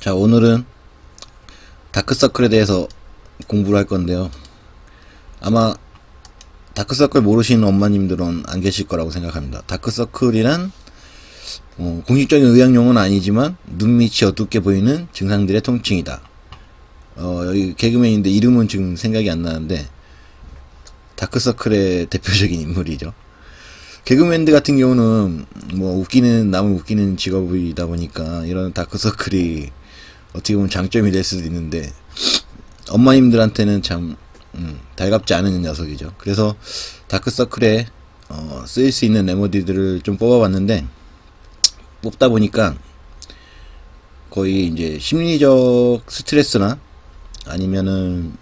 자, 오늘은 다크서클에 대해서 공부를 할 건데요. 아마 다크서클 모르시는 엄마님들은 안 계실 거라고 생각합니다. 다크서클이란 어, 공식적인 의학용어는 아니지만 눈 밑이 어둡게 보이는 증상들의 통칭이다. 어, 여기 개그맨인데 이름은 지금 생각이 안 나는데 다크서클의 대표적인 인물이죠. 개그맨들 같은 경우는 뭐 웃기는 남을 웃기는 직업이다 보니까 이런 다크서클이 어떻게 보면 장점이 될 수도 있는데 엄마님들한테는 참 음, 달갑지 않은 녀석이죠. 그래서 다크서클에 어, 쓰일 수 있는 레모디들을 좀 뽑아봤는데 뽑다 보니까 거의 이제 심리적 스트레스나 아니면은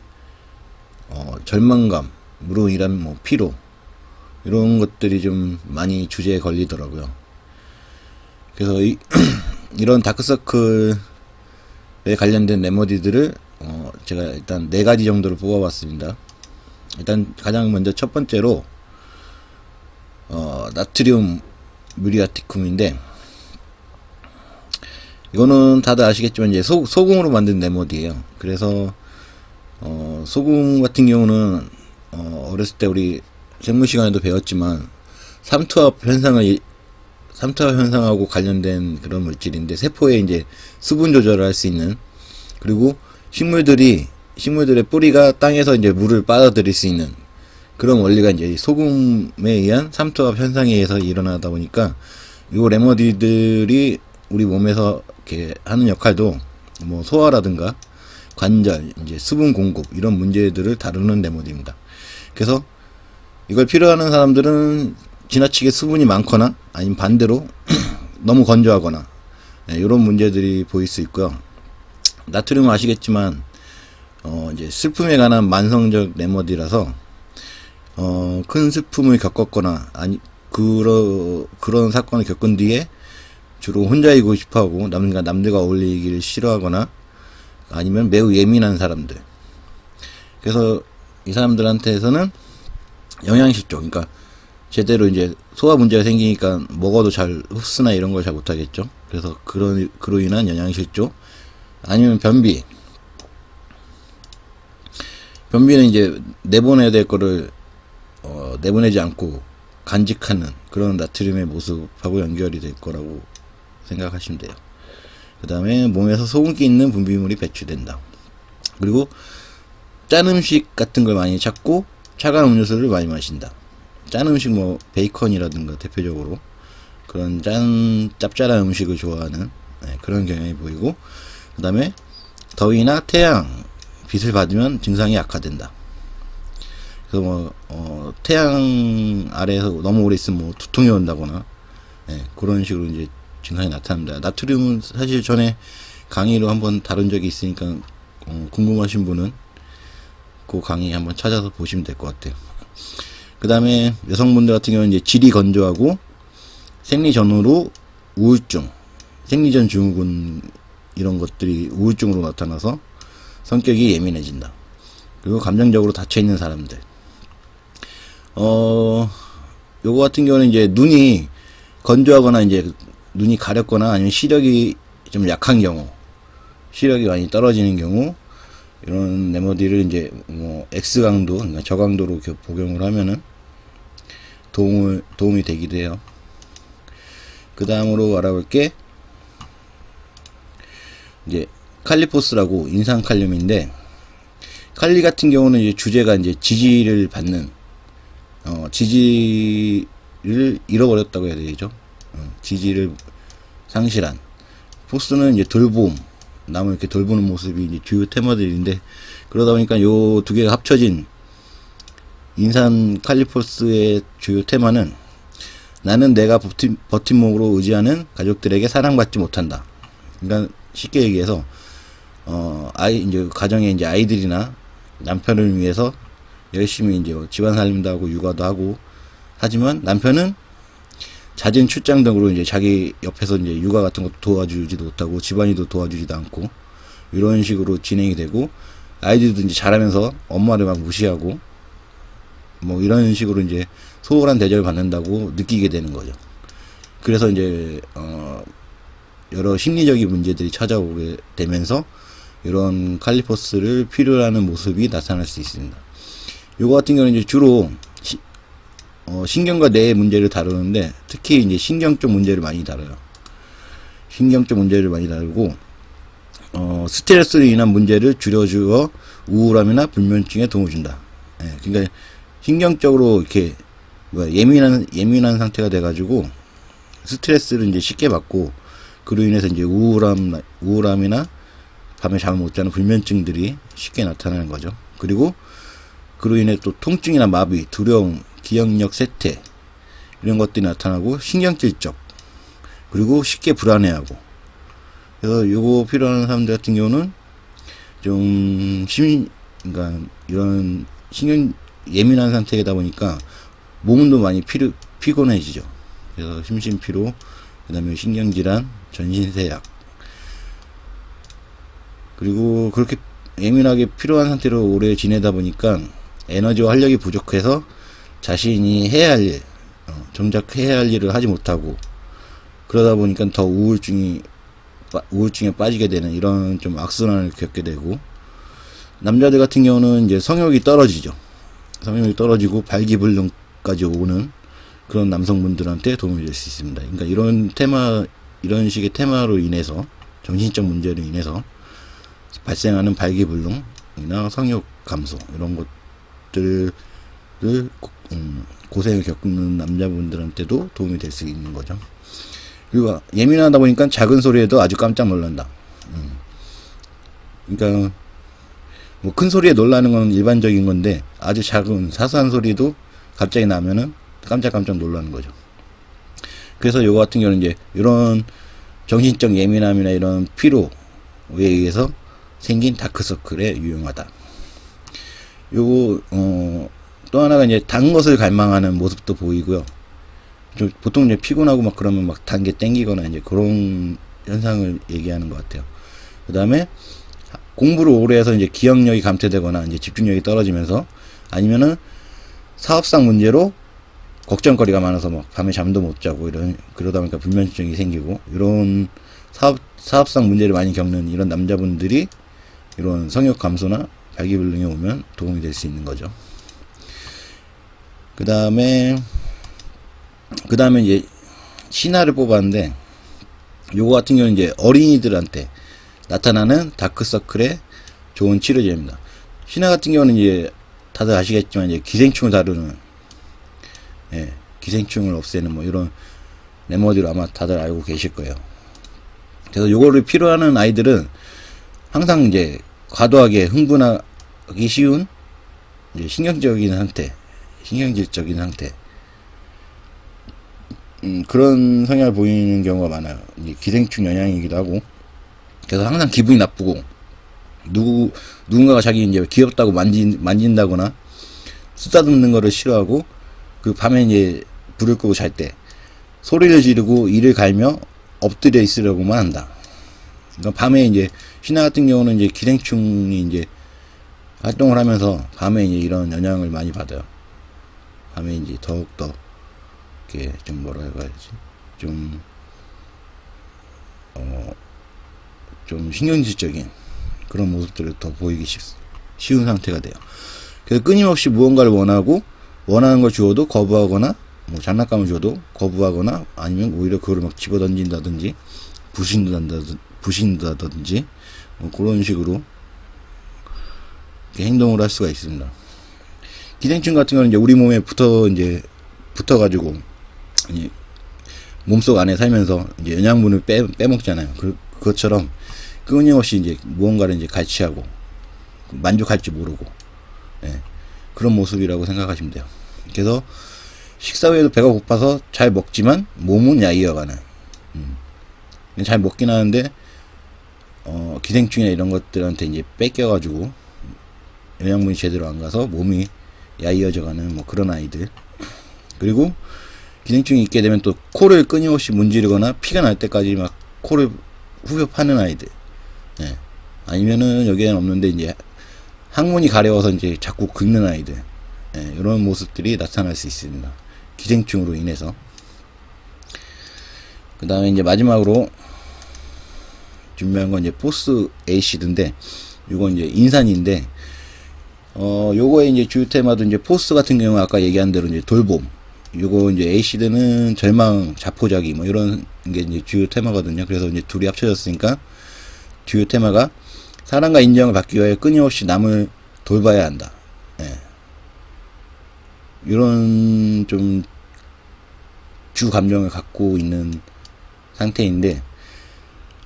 어, 절망감으로 인한 뭐 피로 이런 것들이 좀 많이 주제에 걸리더라고요. 그래서 이, 이런 다크서클에 관련된 레모디들을 어, 제가 일단 네 가지 정도를 뽑아봤습니다. 일단 가장 먼저 첫 번째로 어, 나트륨 뮤리아티쿰인데 이거는 다들 아시겠지만 이제 소, 소금으로 만든 레모디예요. 그래서 어, 소금 같은 경우는 어, 어렸을 때 우리 생물 시간에도 배웠지만 삼투압 현상을 이- 삼투압 현상하고 관련된 그런 물질인데 세포에 이제 수분 조절을 할 수 있는 그리고 식물들이 식물들의 뿌리가 땅에서 이제 물을 빨아들일 수 있는 그런 원리가 이제 이 소금에 의한 삼투압 현상에 의해서 일어나다 보니까 요 레머디들이 우리 몸에서 이렇게 하는 역할도 뭐 소화라든가 관절, 이제 수분 공급 이런 문제들을 다루는 레모디입니다. 그래서 이걸 필요하는 사람들은 지나치게 수분이 많거나 아니면 반대로 너무 건조하거나 이런 문제들이 보일 수 있고요. 나트륨은 아시겠지만 어 이제 슬픔에 관한 만성적 레머디라서 어 큰 슬픔을 겪었거나 아니 그런 그런 사건을 겪은 뒤에 주로 혼자이고 싶어하고 남과 남들과 어울리기를 싫어하거나 아니면 매우 예민한 사람들. 그래서 이 사람들한테서는 영양실조, 그러니까 제대로 이제 소화 문제가 생기니까 먹어도 잘 흡수나 이런 걸 잘 못하겠죠. 그래서 그런 그로 인한 영양실조, 아니면 변비. 변비는 이제 내보내야 될 거를 어, 내보내지 않고 간직하는 그런 나트륨의 모습하고 연결이 될 거라고 생각하시면 돼요. 그 다음에 몸에서 소금기 있는 분비물이 배출된다. 그리고 짠 음식 같은 걸 많이 찾고 차가운 음료수를 많이 마신다. 짠 음식 뭐 베이컨이라든가 대표적으로 그런 짠 짭짤한 음식을 좋아하는 네, 그런 경향이 보이고 그 다음에 더위나 태양 빛을 받으면 증상이 악화된다. 그래서 뭐 어, 태양 아래에서 너무 오래 있으면 뭐 두통이 온다거나 네, 그런 식으로 이제 증상이 나타납니다. 나트륨은 사실 전에 강의로 한번 다룬 적이 있으니까 어, 궁금하신 분은 그 강의 한번 찾아서 보시면 될 것 같아요. 그 다음에 여성분들 같은 경우는 이제 질이 건조하고 생리 전후로 우울증, 생리전 증후군 이런 것들이 우울증으로 나타나서 성격이 예민해진다. 그리고 감정적으로 닫혀 있는 사람들. 어, 요거 같은 경우는 이제 눈이 건조하거나 이제 눈이 가렵거나 아니면 시력이 좀 약한 경우, 시력이 많이 떨어지는 경우, 이런 레모디를 이제 뭐 X 강도, 그러니까 저강도로 복용을 하면은 도움을 도움이 되기도 해요. 그 다음으로 알아볼 게 이제 칼리포스라고 인산 칼륨인데 칼리 같은 경우는 이제 주제가 이제 지지를 받는 어 지지를 잃어버렸다고 해야 되죠. 어, 지지를 상실한 포스는 이제 돌봄 남을 이렇게 돌보는 모습이 이제 주요 테마들인데 그러다 보니까 요 두 개가 합쳐진 인산 칼리포스의 주요 테마는 나는 내가 버팀, 버팀목으로 의지하는 가족들에게 사랑받지 못한다. 그러니까 쉽게 얘기해서 어 아이 이제 가정에 이제 아이들이나 남편을 위해서 열심히 이제 집안 살림도 하고 육아도 하고 하지만 남편은 잦은 출장 등으로 이제 자기 옆에서 이제 육아 같은 것도 도와주지도 못하고 집안일도 도와주지도 않고 이런 식으로 진행이 되고 아이들도 이제 자라면서 엄마를 막 무시하고 뭐 이런 식으로 이제 소홀한 대접을 받는다고 느끼게 되는 거죠. 그래서 이제 어 여러 심리적인 문제들이 찾아오게 되면서 이런 칼리퍼스를 필요로 하는 모습이 나타날 수 있습니다. 요거 같은 경우는 이제 주로 시- 어, 신경과 뇌의 문제를 다루는데 특히 이제 신경 쪽 문제를 많이 다뤄요. 신경 쪽 문제를 많이 다루고 어, 스트레스로 인한 문제를 줄여주어 우울함이나 불면증에 도움을 준다. 예, 그러니까 신경적으로 이렇게 뭐야, 예민한 예민한 상태가 돼가지고 스트레스를 이제 쉽게 받고 그로 인해서 이제 우울함 우울함이나 밤에 잠을 못 자는 불면증들이 쉽게 나타나는 거죠. 그리고 그로 인해 또 통증이나 마비, 두려움, 기억력 쇠퇴 이런 것들이 나타나고 신경질적 그리고 쉽게 불안해하고 그래서 요거 필요한 사람들 같은 경우는 좀 심, 그러니까 이런 신경 예민한 상태이다 보니까 몸도 많이 피르, 피곤해지죠. 그래서 심신 피로, 그 다음에 신경 질환, 전신 세약. 그리고 그렇게 예민하게 필요한 상태로 오래 지내다 보니까 에너지와 활력이 부족해서 자신이 해야 할 일, 어, 정작 해야 할 일을 하지 못하고 그러다 보니까 더 우울증이 빠- 우울증에 빠지게 되는 이런 좀 악순환을 겪게 되고 남자들 같은 경우는 이제 성욕이 떨어지죠. 성욕이 떨어지고 발기불능까지 오는 그런 남성분들한테 도움이 될 수 있습니다. 그러니까 이런 테마 이런 식의 테마로 인해서 정신적 문제로 인해서 발생하는 발기불능이나 성욕 감소 이런 것들을 고- 음, 고생을 겪는 남자분들한테도 도움이 될 수 있는 거죠. 그리고 예민하다 보니까 작은 소리에도 아주 깜짝 놀란다. 음. 그러니까 뭐 큰 소리에 놀라는 건 일반적인 건데 아주 작은 사소한 소리도 갑자기 나면은 깜짝깜짝 놀라는 거죠. 그래서 요거 같은 경우는 이제 이런 정신적 예민함이나 이런 피로에 의해서 생긴 다크서클에 유용하다. 요거 어, 또 하나가 이제 단 것을 갈망하는 모습도 보이고요. 좀 보통 이제 피곤하고 막 그러면 막 단 게 땡기거나 이제 그런 현상을 얘기하는 것 같아요. 그 다음에 공부를 오래 해서 이제 기억력이 감퇴되거나 이제 집중력이 떨어지면서 아니면은 사업상 문제로 걱정거리가 많아서 막 밤에 잠도 못 자고 이런 그러다 보니까 불면증이 생기고 이런 사업 사업상 문제를 많이 겪는 이런 남자분들이 이런 성욕 감소나 발기불능에 오면 도움이 될 수 있는 거죠. 그 다음에 그 다음에 이제 신화를 뽑았는데 요거 같은 경우는 이제 어린이들한테 나타나는 다크서클의 좋은 치료제입니다. 신화 같은 경우는 이제 다들 아시겠지만 이제 기생충을 다루는 예, 기생충을 없애는 뭐 이런 레머디로 아마 다들 알고 계실 거예요. 그래서 요거를 필요하는 아이들은 항상 이제 과도하게 흥분하기 쉬운 신경적인 상태, 신경질적인 상태, 음, 그런 성향을 보이는 경우가 많아요. 기생충 영향이기도 하고, 그래서 항상 기분이 나쁘고, 누구, 누군가가 자기 이제 귀엽다고 만진, 만진다거나, 쓰다듬는 거를 싫어하고, 그 밤에 이제 불을 끄고 잘 때, 소리를 지르고 이를 갈며 엎드려 있으려고만 한다. 그러니까 밤에 이제, 신화 같은 경우는 이제 기생충이 이제 활동을 하면서 밤에 이제 이런 영향을 많이 받아요. 밤에 이제 더욱더 이렇게 좀 뭐라 해야지 좀 어, 좀 신경질적인 그런 모습들을 더 보이기 쉽, 쉬운 상태가 돼요. 그래서 끊임없이 무언가를 원하고 원하는 걸 주어도 거부하거나 뭐 장난감을 줘도 거부하거나 아니면 오히려 그걸 막 집어던진다든지 부신다든지 부신다든지 뭐 그런 식으로 행동을 할 수가 있습니다. 기생충 같은 경우는 이제 우리 몸에 붙어 이제 붙어가지고 이 몸속 안에 살면서 이제 영양분을 빼, 빼먹잖아요. 그, 그것처럼 끊임없이 이제 무언가를 이제 갈취하고 만족할 줄 모르고 예, 그런 모습이라고 생각하시면 돼요. 그래서 식사 후에도 배가 고파서 잘 먹지만 몸은 야이어가는 음. 잘 먹긴 하는데 어, 기생충이나 이런 것들한테 이제 뺏겨가지고 영양분이 제대로 안 가서 몸이 야이어져가는 뭐 그런 아이들 그리고 기생충이 있게 되면 또 코를 끊임없이 문지르거나 피가 날 때까지 막 코를 후벼 파는 아이들. 예. 아니면은 여기에는 없는데 이제 항문이 가려워서 이제 자꾸 긁는 아이들. 예, 이런 모습들이 나타날 수 있습니다. 기생충으로 인해서. 그 다음에 이제 마지막으로 준비한 건 이제 포스 에이시드인데 요건 이제 인산인데 어 요거의 이제 주요 테마도 이제 포스 같은 경우 아까 얘기한 대로 이제 돌봄 요거 이제 에이시드는 절망 자포자기 뭐 이런 게 이제 주요 테마거든요. 그래서 이제 둘이 합쳐졌으니까 주요 테마가 사랑과 인정을 받기 위해 끊임없이 남을 돌봐야 한다. 예. 이런 좀 주 감정을 갖고 있는 상태인데,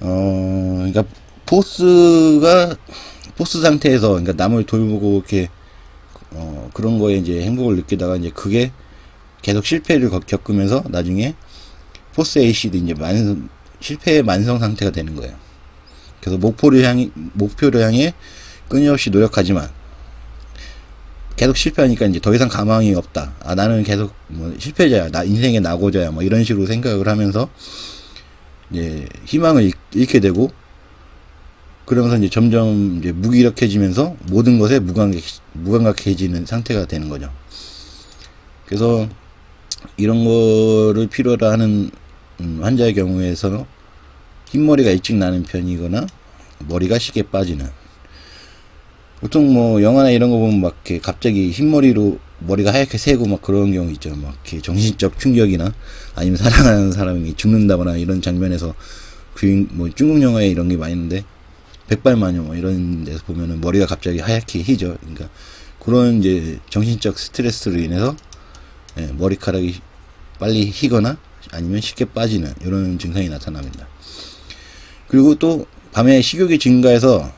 어, 그러니까 포스가 포스 상태에서 그러니까 남을 돌보고 이렇게 어, 그런 거에 이제 행복을 느끼다가 이제 그게 계속 실패를 겪- 겪으면서 나중에 포스 에이시도 이제 만 실패의 만성 상태가 되는 거예요. 그래서 목표를 향해 목표를 향해 끊임없이 노력하지만 계속 실패하니까 이제 더 이상 가망이 없다. 아 나는 계속 뭐 실패자야. 나 인생의 낙오자야. 뭐 이런 식으로 생각을 하면서 이제 희망을 잃- 잃게 되고 그러면서 이제 점점 이제 무기력해지면서 모든 것에 무감각 무감각해지는 상태가 되는 거죠. 그래서 이런 거를 필요로 하는 음, 환자의 경우에서는 흰머리가 일찍 나는 편이거나 머리가 쉽게 빠지는 보통 뭐 영화나 이런 거 보면 막 이렇게 갑자기 흰머리로 머리가 하얗게 새고 막 그런 경우 있죠. 막 이렇게 정신적 충격이나 아니면 사랑하는 사람이 죽는다거나 이런 장면에서 주인 뭐 중국 영화에 이런 게 많이 있는데 백발마녀 뭐 이런 데서 보면은 머리가 갑자기 하얗게 희죠. 그러니까 그런 이제 정신적 스트레스로 인해서 예, 머리카락이 빨리 희거나 아니면 쉽게 빠지는 이런 증상이 나타납니다. 그리고 또 밤에 식욕이 증가해서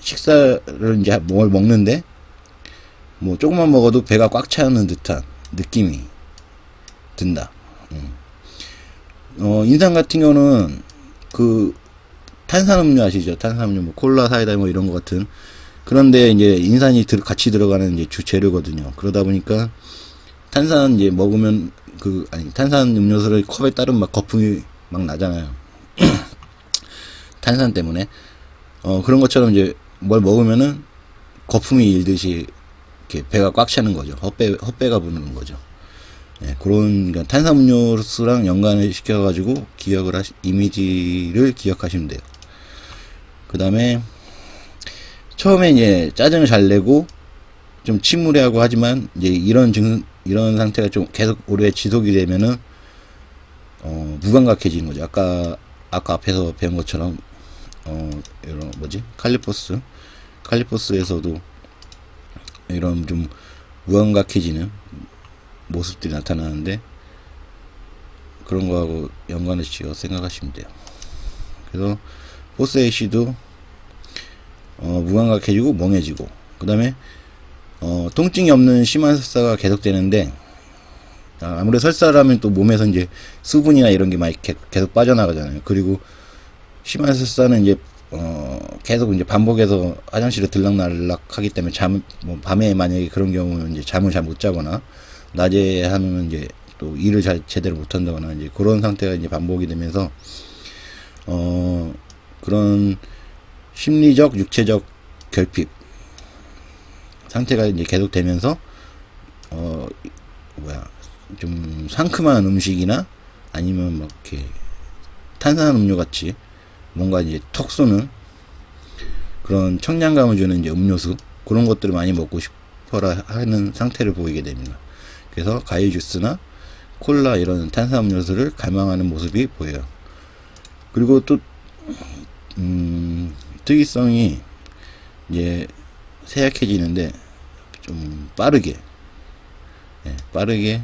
식사를 이제 뭘 먹는데 뭐 조금만 먹어도 배가 꽉 차는 듯한 느낌이 든다. 음. 어, 인상 같은 경우는 그 탄산음료 아시죠? 탄산음료 뭐 콜라 사이다 뭐 이런 것 같은 그런데 이제 인산이 들, 같이 들어가는 이제 주 재료거든요. 그러다 보니까 탄산 이제 먹으면 그 아니 탄산 음료수를 컵에 따르면 막 거품이 막 나잖아요. 탄산 때문에 어 그런 것처럼 이제 뭘 먹으면은 거품이 일듯이 이렇게 배가 꽉 차는 거죠. 헛배 헛배가 부는 거죠. 예, 그런 그러니까 탄산음료수랑 연관을 시켜가지고 기억을 하시 이미지를 기억하시면 돼요. 그 다음에 처음에 이제 짜증을 잘 내고 좀 침울해하고 하지만 이제 이런 증 이런 상태가 좀 계속 오래 지속이 되면은 어 무감각해지는 거죠. 아까 아까 앞에서 배운 것처럼 어 이런 뭐지 칼리포스 칼리포스에서도 이런 좀 무감각해지는 모습들이 나타나는데 그런 거하고 연관을 지어 생각하시면 돼요. 그래서 포스에이시도 어, 무감각해지고 멍해지고 그 다음에 어, 통증이 없는 심한 설사가 계속되는데 아, 아무래도 설사라면 또 몸에서 이제 수분이나 이런 게 많이 개- 계속 빠져나가잖아요. 그리고 심한 설사는 이제 어, 계속 이제 반복해서 화장실에 들락날락 하기 때문에 잠, 뭐 밤에 만약에 그런 경우는 이제 잠을 잘 못 자거나 낮에 하면 이제 또 일을 잘 제대로 못 한다거나 이제 그런 상태가 이제 반복이 되면서 어, 그런 심리적, 육체적 결핍 상태가 이제 계속 되면서 어 뭐야 좀 상큼한 음식이나 아니면 막 이렇게 탄산 음료 같이 뭔가 이제 턱 쏘는 그런 청량감을 주는 이제 음료수 그런 것들을 많이 먹고 싶어라 하는 상태를 보이게 됩니다. 그래서 과일 주스나 콜라 이런 탄산 음료수를 갈망하는 모습이 보여요. 그리고 또 음, 특이성이 이제 세약해지는데 좀 빠르게 예, 빠르게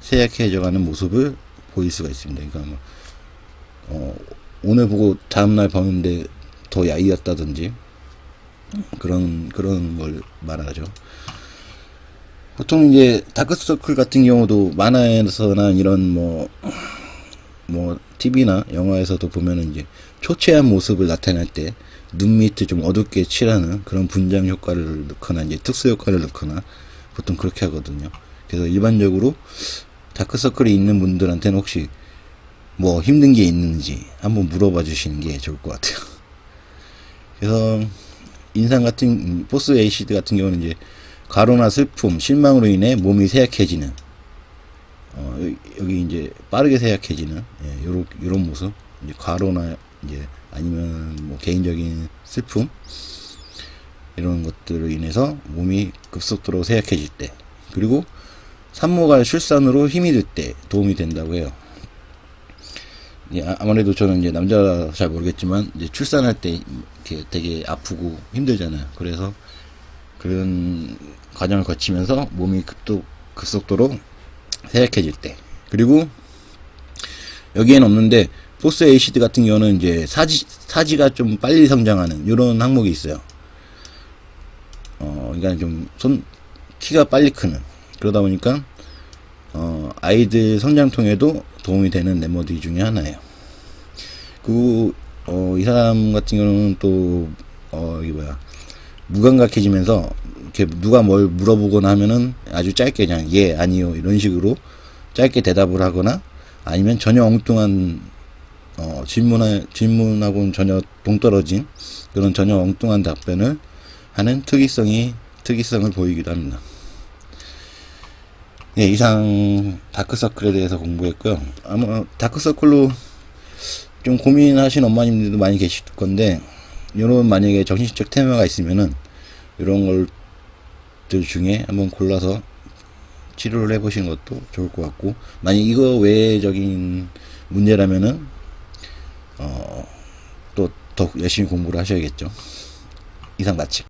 세약해져가는 모습을 보일 수가 있습니다. 그러니까 뭐, 어, 오늘 보고 다음날 보는데 더 야이었다든지 그런 그런 걸 말하죠. 보통 이제 다크서클 같은 경우도 만화에서나 이런 뭐뭐 TV나 영화에서도 보면은 이제 초췌한 모습을 나타낼 때 눈 밑을 좀 어둡게 칠하는 그런 분장 효과를 넣거나 이제 특수 효과를 넣거나 보통 그렇게 하거든요. 그래서 일반적으로 다크서클이 있는 분들한테는 혹시 뭐 힘든 게 있는지 한번 물어봐 주시는 게 좋을 것 같아요. 그래서 인상 같은 음, 포스 에이시드 같은 경우는 이제 가로나 슬픔, 실망으로 인해 몸이 쇠약해지는 어, 여기, 이제 빠르게 쇠약해지는 예, 요런 요런 모습 이제 과로나 이제 아니면 뭐 개인적인 슬픔 이런 것들로 인해서 몸이 급속도로 쇠약해질 때 그리고 산모가 출산으로 힘이 들 때 도움이 된다고 해요. 예, 아- 아무래도 저는 이제 남자 잘 모르겠지만 이제 출산할 때 이렇게 되게 아프고 힘들잖아요. 그래서 그런 과정을 거치면서 몸이 급도 급속도로 쇠약해질 때 그리고 여기에는 없는데 포스 에이시드 같은 경우는 이제 사지 사지가 좀 빨리 성장하는 이런 항목이 있어요. 어, 그러니까 좀 손 키가 빨리 크는 그러다 보니까 어, 아이들 성장통에도 도움이 되는 랩모드 중에 하나예요. 그, 어, 이 사람 같은 경우는 또, 어, 이게 뭐야. 무감각해지면서, 이렇게 누가 뭘 물어보거나 하면은 아주 짧게 그냥, 예, 아니요, 이런 식으로 짧게 대답을 하거나, 아니면 전혀 엉뚱한, 어, 질문하, 질문하고는 전혀 동떨어진 그런 전혀 엉뚱한 답변을 하는 특이성이, 특이성을 보이기도 합니다. 네, 이상 다크서클에 대해서 공부했고요. 아마 다크서클로 좀 고민하신 엄마님들도 많이 계실 건데, 이런 만약에 정신적 테마가 있으면은, 이런 것들 중에 한번 골라서 치료를 해보시는 것도 좋을 것 같고, 만약 이거 외적인 문제라면은, 어, 또더 열심히 공부를 하셔야겠죠. 이상 마치.